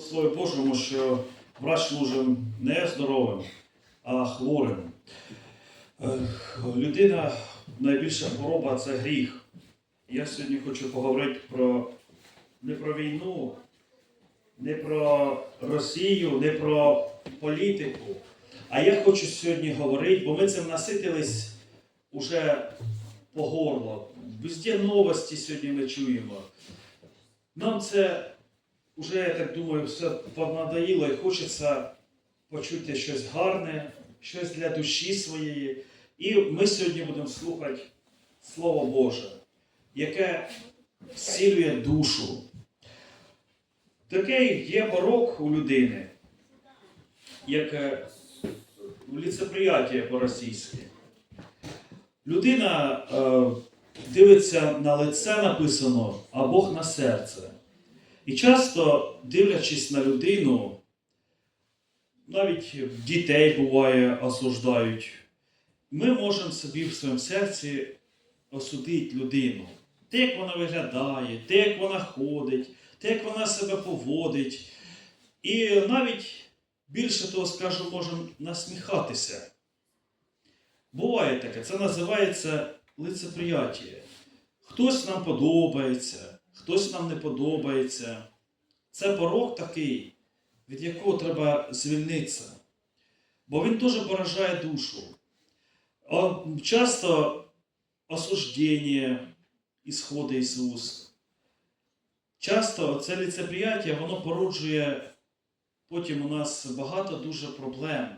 Слові Божому, що врач служив не здоровим, а хворим. Е, Людина найбільша хвороба це гріх. Я сьогодні хочу поговорити про не про війну, не про Росію, не про політику. А я хочу сьогодні говорити, бо ми цим наситились уже по горло. Везде новості сьогодні ми чуємо. Нам це Уже, я так думаю, все понадоїло і хочеться почути щось гарне, щось для душі своєї. І ми сьогодні будемо слухати Слово Боже, яке зцілює душу. Такий є порок у людини, як е, ліцеприяття по-російськи. Людина е, дивиться на лице написано, а Бог на серце. І часто, дивлячись на людину, навіть дітей буває осуждають, ми можемо собі в своєму серці осудити людину. Те, як вона виглядає, те, як вона ходить, те, як вона себе поводить. І навіть більше того скажу, можемо насміхатися. Буває таке, це називається лицеприяття. Хтось нам подобається, хтось нам не подобається. Це порог такий, від якого треба звільнитися. Бо він дуже поражає душу. Часто осуждення ісходить із уст. Часто це ліцеприяття, воно породжує потім у нас багато дуже проблем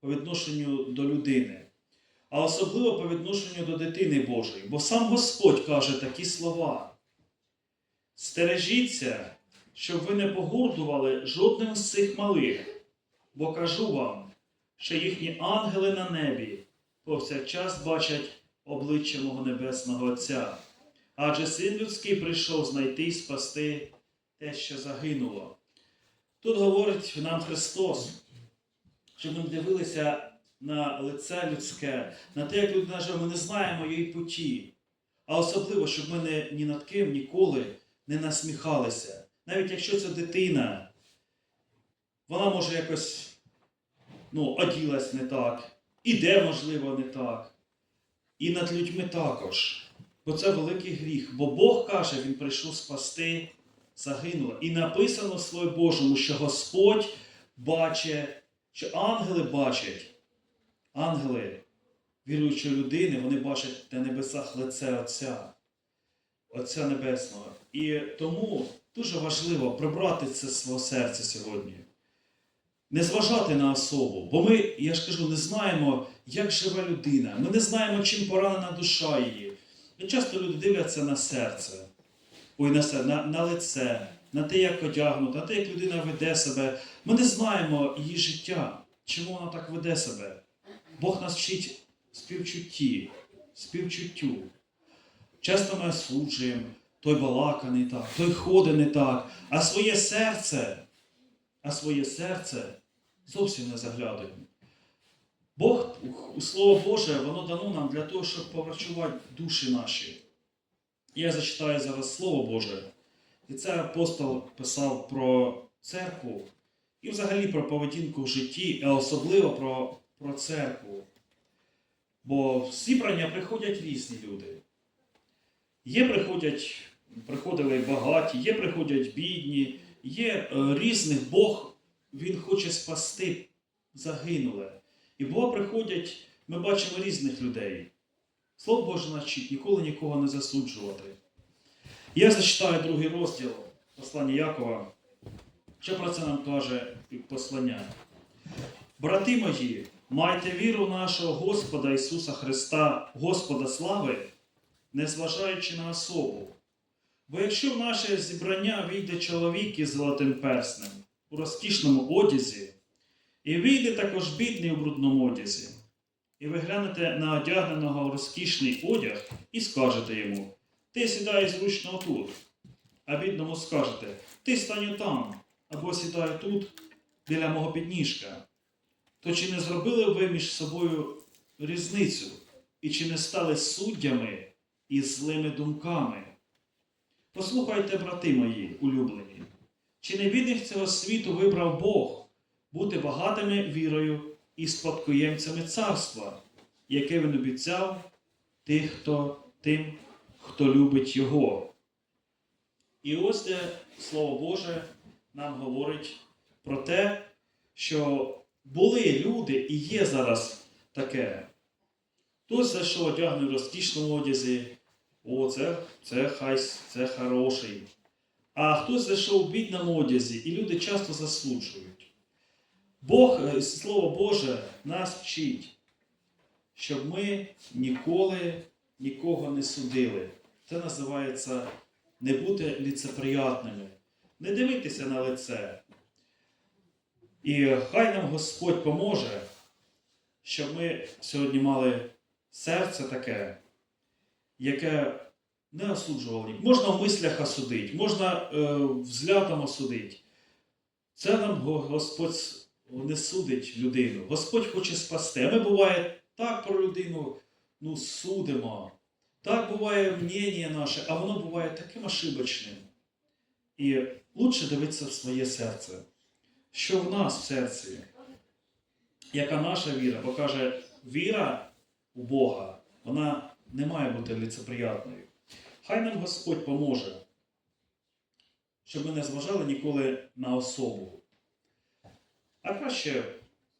по відношенню до людини. А особливо по відношенню до дитини Божої. Бо сам Господь каже такі слова. Стережіться, щоб ви не погурдували жодним з цих малих, бо кажу вам, що їхні ангели на небі повсякчас бачать обличчя мого Небесного Отця. Адже син людський прийшов знайти і спасти те, що загинуло. Тут говорить нам Христос, щоб ми дивилися на лице людське, на те, як людина живе, ми не знаємо її путі. А особливо, щоб ми не, ні над ким ніколи не насміхалися. Навіть якщо це дитина, вона може якось ну, оділась не так, іде, можливо, не так. І над людьми також. Бо це великий гріх. Бо Бог каже, Він прийшов спасти загинуло. І написано в Слові Божому, що Господь бачить, що ангели бачать, ангели віруючої людини, вони бачать на небесах лице Отця. Отця Небесного. І тому дуже важливо прибрати це з свого серця сьогодні. Не зважати на особу, бо ми, я ж кажу, не знаємо, як живе людина. Ми не знаємо, чим поранена душа її. І часто люди дивляться на серце, ой, на, се- на, на лице, на те, як одягнута, на те, як людина веде себе. Ми не знаємо її життя, чому вона так веде себе. Бог нас вчить співчутті, співчуттю. Часто ми осуджуємо, той балака не так, той ходить не так, а своє серце, а своє серце зовсім не заглядаємо. Бог, у Слово Боже, воно дано нам для того, щоб поврачувати душі наші. Я зачитаю зараз Слово Боже. І це апостол писав про церкву і взагалі про поведінку в житті, а особливо про, про церкву. Бо в зібрання приходять різні люди. Є приходять, приходили багаті, є приходять бідні, є е, різних Бог, Він хоче спасти загинуле. І Бога приходять, ми бачимо різних людей. Слово Боже навчить ніколи нікого не засуджувати. Я зачитаю другий розділ послання Якова. Що про це нам каже послання? Брати мої, майте віру нашого Господа Ісуса Христа, Господа слави, незважаючи на особу. Бо якщо в наше зібрання війде чоловік із золотим перснем у розкішному одязі, і вийде також бідний у брудному одязі, і ви глянете на одягненого в розкішний одяг і скажете йому: Ти сідай зручно тут, а бідному скажете, ти стань там, або сідай тут біля мого підніжка. То чи не зробили ви між собою різницю, і чи не стали суддями і злими думками? Послухайте, брати мої улюблені, Чи не бідних цього світу вибрав Бог бути багатими вірою і спадкоємцями царства, яке він обіцяв тих, хто, тим, хто любить Його? І ось де Слово Боже нам говорить про те, що були люди і є зараз таке. Хтось зайшов одягнений в розкішному одязі, о, це, це хай це хороший. А хтось зайшов в бідному одязі, і люди часто засуджують. Бог, е, Слово Боже, нас вчить, щоб ми ніколи нікого не судили. Це називається не бути ліцеприятними, не дивитися на лице. І хай нам Господь поможе, щоб ми сьогодні мали серце таке, яке не осуджувало нікого. Можна в мислях осудити, можна е, взглядом осудити. Це нам Господь не судить людину. Господь хоче спасти. А ми буває так про людину ну, судимо. Так буває мнення наше, а воно буває таким ошибочним. І лучше дивитися в своє серце. Що в нас в серці? Яка наша віра? Бо каже, віра у Бога, вона не має бути ліцеприятною. Хай нам Господь поможе, щоб ми не зважали ніколи на особу. А краще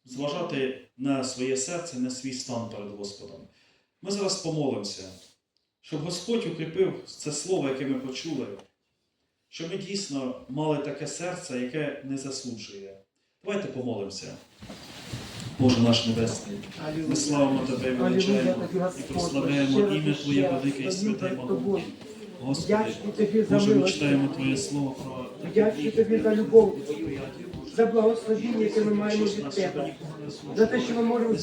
зважати на своє серце, на свій стан перед Господом. Ми зараз помолимося, щоб Господь укріпив це слово, яке ми почули, щоб ми дійсно мали таке серце, яке не засуджує. Давайте помолимося. Боже наш Небесний, ми славимо Тебе, величаємо і прославляємо ім'я Твоє велике і святе Богу. Господи, Боже, ми читаємо Твоє слово про вдячні тобі за любов, за благословіння, яке ми маємо від тебе, за те, що ми можемо